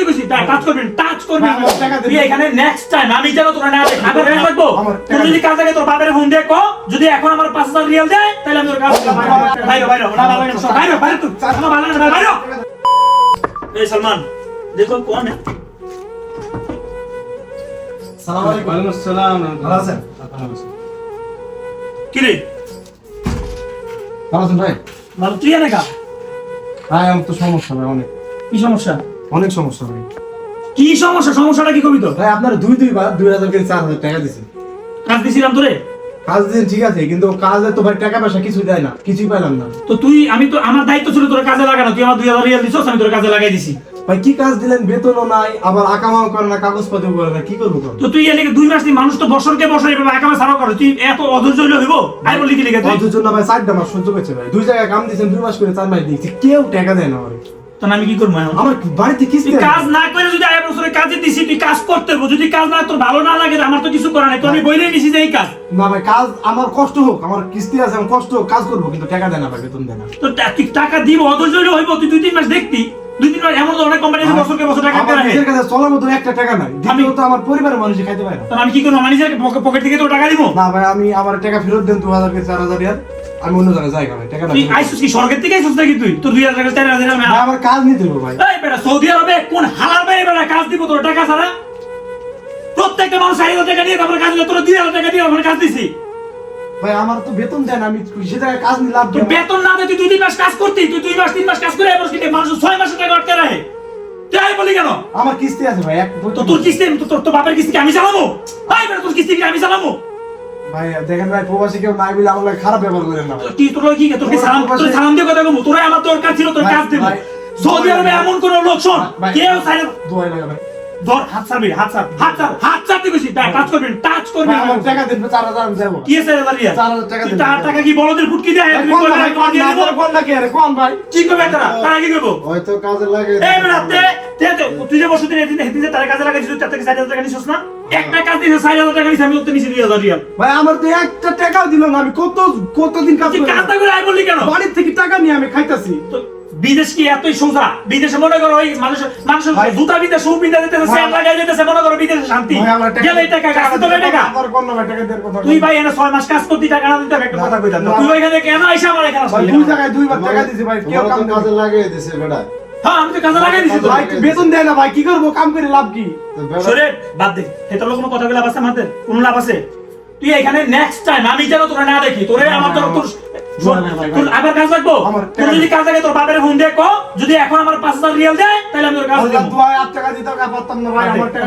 তুই কইছিস টাচ করবি টাচ করবি। ভাই, আমার টাকা দে। তুই এখানে নেক্সট টাইম আমি যেন তোরা না দেখি আবার ফেরত রাখব তুই যদি কাজ থাকে তোর বাপের ফোন দিয়ে যদি এখন আমার পাঁচ হাজার রিয়াল দেয় তাহলে আমি তোর কাজ বাইরে বাইরে না ভালো লাগে না সব, বাইরে বাইরে তুই। আমার ভালো না বাইরে। এই সলমান দেখো কোন है সালাম আলাইকুম। ওয়ালাইকুম আসসালাম। ভালো আছেন? কি রে? ভালো আছেন ভাই? ভালো তুই এনে কা আমার তো সমস্যা ভাই অনেক। কি সমস্যা? অনেক সমস্যা ভাই। কি সমস্যা? সমস্যাটা কি কবি তো ভাই আপনার দুই দুই বার দুই হাজার করে চার হাজার টাকা দিছে। কাজ দিছিলাম তোরে? কাজ দিন ঠিক আছে কিন্তু কাজে তো ভাই টাকা পয়সা কিছুই দেয় না কিছুই পাইলাম না। তো তুই আমি তো আমার দায়িত্ব ছিল তোর কাজে লাগানো তুই আমার দুই হাজার রিয়াল দিছস আমি তোর কাজে লাগাই দিছি। ভাই কি কাজ দিলেন? বেতনও নাই আবার আকামাও করে না কাগজপাতিও করে না কি করব তো তুই এলাকা দুই মাস দিন মানুষ তো বছরকে বছর এভাবে একামে সারাও করে তুই এত অধৈর্য হইলে হইব? আই বলি কি লিখে অথচ না ভাই চারটা মাস সহ্য করছে ভাই। দুই জায়গায় কাম দিয়েছেন দুই মাস করে চার মাস দিয়েছি কেউ টাকা দেয় না আমার তো আমি কি করব আমার বাড়িতে কিস্তি কাজ না করে যদি আয় বছরে কাজে দিছি তুই কাজ করতে হবে। যদি কাজ না তোর ভালো না লাগে আমার তো কিছু করার নাই। তো আমি বইলে নিছি যে এই কাজ। না ভাই কাজ আমার কষ্ট হোক আমার কিস্তি আছে কষ্ট হোক কাজ করব কিন্তু টাকা দেয় না ভাই বেতন দেয় না। তো টাকা দিব অধৈর্য হইব তুই দুই তিন মাস দেখতি। দুই তিন মাস এমন তো অনেক কোম্পানি আছে বছরকে বছর টাকা নিজের কাছে চলার মতো একটা টাকা নাই। দ্বিতীয়ত আমার পরিবারের মানুষ খাইতে পারে না। আমি কি করব? আমার নিজের পকেট থেকে তোর টাকা দিব? না ভাই আমি আমার টাকা ফেরত দেন দু হাজার কে চার হাজার ইয়ার আমি অন্য জায়গায় যাই ভাই টাকা তুই আইসুস কি স্বর্গের থেকে আইসুস নাকি তুই? তোর দুই হাজার টাকা চার হাজার টাকা আমার কাজ নিতে হবে ভাই। এই বেটা সৌদি আরবে কোন হালাল ভাই বেটা কাজ দিব তোর টাকা ছাড়া? প্রত্যেকটা মানুষ চার হাজার টাকা দিয়ে তারপরে কাজ দিলে তোর দুই হাজার টাকা দিয়ে তারপরে কাজ দিছি। ভাই আমার তো বেতন দেন আমি সে জায়গায় কাজ নিলাম বেতন না তুই দুই তিন মাস কাজ করতি তুই দুই মাস তিন মাস কাজ করে এবার কিন্তু মানুষ ছয় মাসের টাকা আটকে রাখে। তুই আই বলি কেন? আমার কিস্তি আছে ভাই তো তোর কিস্তি তো তোর তোর বাপের কিস্তি আমি চালাবো? ভাই বেটা তোর কিস্তি আমি চালাবো? ভাই দেখেন ভাই প্রবাসী কেউ নাই বলে আমার খারাপ ব্যবহার করেন না। ভাই। তোর কি তোর সালাম তোর সালাম দিয়ে কথা বলব তোরা আমার দরকার ছিল তোর কাজ দেবো। সৌদি আরবে এমন কোন লোক শোন কেউ সাইড দোয়াই লাগে ভাই। ধর হাত ছাড়বি হাত ছাড় হাত ছাড় হাত ছাড়তে গেছি টাচ করবি টাচ করবি। আমার টাকা দেন চার হাজার আমি যাব কি আছে দাঁড়িয়ে চার হাজার টাকা দিন। চার টাকা কি বড়দের ফুটকি দেয় ভাই, কোন ভাই, কোন না, কোন না কি আরে, কোন ভাই? কি করবে তারা? তারা কি করব? হয়তো কাজে লাগে। এই বেটা তুই যে বসে দিন এদিন এদিন যে তারা কাজে লাগাইছিস তুই তার থেকে ষাট হাজার টাকা নিছিস না? একটা কাজ দিয়েছে ষাট হাজার টাকা নিছিস আমি তোর নিছি দুই হাজার রিয়াল। ভাই আমার তো একটা টাকাও দিল না আমি কত কতদিন কাজ তুই করে কাজটা করে আয় বললি কেন? বাড়ির থেকে টাকা নিয়ে আমি খাইতাছি। তো বিদেশ কি এতই সোজা? বিদেশে মনে করো ওই মানুষ মানুষ ভাই। জুতা বিদেশে সু বিদেশে দিতেছে। স্যার লাগাই দিতেছে মনে করো বিদেশে শান্তি। গেলে টাকা কাজ তো টাকা। আমার কোন ভাই টাকা দেন কথা তুই ভাই এনে ছয় মাস কাজ করতি টাকা না দিতে একটা কথা কইতাম। তুই ওইখানে কেন আইসা আমার এখানে আসলি? দুই জায়গায় দুইবার টাকা দিছি ভাই কেউ তো কাজে লাগিয়ে দিছে বেটা। হ্যাঁ আমি তো কাজে লাগাই দিছি তো ভাই বেতন দেয় না ভাই কি করব? কাম করে লাভ কি? সরে বাদ দে। এটা কোনো কথা বলে লাভ আছে আমাদের কোন লাভ আছে? তুই এখানে নেক্সট টাইম আমি যেন তোরা না দেখি তোরে আমার না, তোর তোর ভাই, ভাই। আবার কাজ লাগবো? তোর যদি কাজ লাগে তোর বাপের ফোন কো। যদি এখন আমার পাঁচ হাজার রিয়াল দেয় তাহলে আমি তোর কাজ দেবো আট টাকা দিতে পারতাম না ভাই আমার টাকা